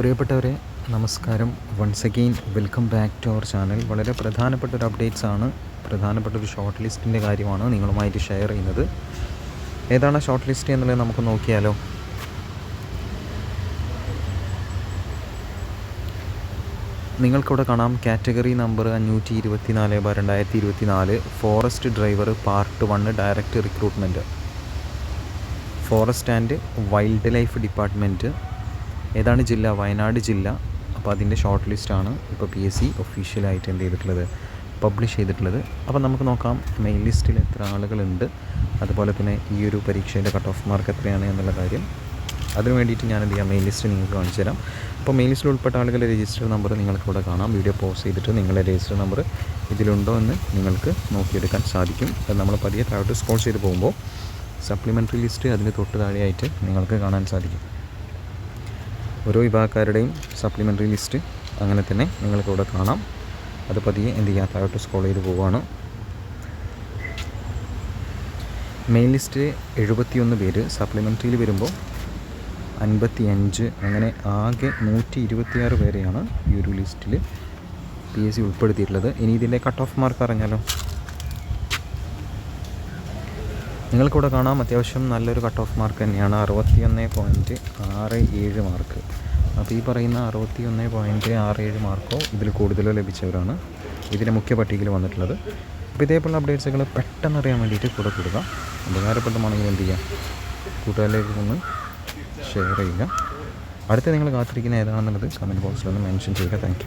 പ്രിയപ്പെട്ടവരെ നമസ്കാരം. Once again welcome back to our channel വളരെ പ്രധാനപ്പെട്ട ഒരു അപ്ഡേറ്റ്സ് ആണ്. പ്രധാനപ്പെട്ട ഒരു ഷോർട്ട് ലിസ്റ്റിന്റെ കാര്യമാണ് നിങ്ങളുമായിട്ട് ഷെയർ ചെയ്യുന്നത്. ഏതാണ് ഷോർട്ട് ലിസ്റ്റ് എന്നുള്ളത് നമുക്ക് നോക്കിയാലോ? നിങ്ങൾക്കിവിടെ കാണാം കാറ്റഗറി നമ്പർ അഞ്ഞൂറ്റി ഇരുപത്തി നാല് ബാർ രണ്ടായിരത്തി ഇരുപത്തി നാല് forest driver part one direct recruitment forest and wild life department ഏതാണ് ജില്ല? വയനാട് ജില്ല. അപ്പോൾ അതിന്റെ ഷോർട്ട് ലിസ്റ്റാണ് ഇപ്പോൾ പി എസ് സി ഒഫീഷ്യലായിട്ട് എന്ത് ചെയ്തിട്ടുള്ളത്? പബ്ലിഷ് ചെയ്തിട്ടുള്ളത്. അപ്പോൾ നമുക്ക് നോക്കാം മെയിൻ ലിസ്റ്റിൽ എത്ര ആളുകളുണ്ട്. അതുപോലെ തന്നെ ഈ ഒരു പരീക്ഷയുടെ കട്ട് ഓഫ് മാർക്ക് എത്രയാണ് എന്നുള്ള കാര്യം. അതിന് വേണ്ടിയിട്ട് ഞാൻ എന്ത് ചെയ്യാം മെയിൻ ലിസ്റ്റ് നിങ്ങൾക്ക് കാണിച്ചു തരാം. അപ്പോൾ മെയിൻ ലിസ്റ്റിൽ ഉൾപ്പെട്ട ആളുകളുടെ രജിസ്റ്റർ നമ്പർ നിങ്ങൾക്ക് ഇവിടെ കാണാം. വീഡിയോ പോസ്റ്റ് ചെയ്തിട്ട് നിങ്ങളുടെ രജിസ്റ്റർ നമ്പർ ഇതിലുണ്ടോ എന്ന് നിങ്ങൾക്ക് നോക്കിയെടുക്കാൻ സാധിക്കും. നമ്മൾ പതിയെ താഴോട്ട് സ്കോൾ ചെയ്ത് പോകുമ്പോൾ സപ്ലിമെന്ററി ലിസ്റ്റ് അതിന് തൊട്ട് താഴെയായിട്ട് നിങ്ങൾക്ക് കാണാൻ സാധിക്കും. ഓരോ വിഭാഗക്കാരുടെയും സപ്ലിമെന്ററി ലിസ്റ്റ് അങ്ങനെ തന്നെ നിങ്ങൾക്ക് ഇവിടെ കാണാം. അത് പതിയെ എന്ത് ചെയ്യാം? താഴോട്ട് സ്ക്രോൾ ചെയ്ത് പോവുകയാണ് മെയിൻ ലിസ്റ്റ് എഴുപത്തിയൊന്ന് പേര് സപ്ലിമെന്ററിയിൽ വരുമ്പോൾ അൻപത്തി അഞ്ച് അങ്ങനെ ആകെ നൂറ്റി ഇരുപത്തിയാറ് പേരെയാണ് ഈ ഒരു ലിസ്റ്റിൽ പി എസ് സി ഉൾപ്പെടുത്തിയിട്ടുള്ളത്. ഇനി ഇതിന്റെ കട്ട് ഓഫ് മാർക്ക് അറിഞ്ഞാലോ? നിങ്ങൾക്കിവിടെ കാണാം അത്യാവശ്യം നല്ലൊരു കട്ട് ഓഫ് മാർക്ക് തന്നെയാണ്. അറുപത്തിയൊന്ന് പോയിന്റ് ആറ് ഏഴ് മാർക്ക് അപ്പോൾ ഈ പറയുന്ന അറുപത്തിയൊന്ന് പോയിന്റ് ആറ് ഏഴ് മാർക്കോ ഇതിൽ കൂടുതലോ ലഭിച്ചവരാണ്. ഇതിന്റെ മുഖ്യ പട്ടികയിൽ വന്നിട്ടുള്ളത്. അപ്പോൾ ഇതേപോലുള്ള അപ്ഡേറ്റ്സുകൾ പെട്ടെന്ന് അറിയാൻ വേണ്ടിയിട്ട് കൂടെ കൊടുക്കുക ഉപകാരപ്രദമാണെങ്കിൽ എന്ത് ചെയ്യാം? കൂട്ടുകാരിലേക്ക് ഒന്ന് ഷെയർ ചെയ്യുക. അടുത്ത നിങ്ങൾ കാത്തിരിക്കുന്ന ഏതാണെന്നുള്ളത് കമന്റ് ബോക്സിലൊന്ന് മെൻഷൻ ചെയ്യുക. താങ്ക്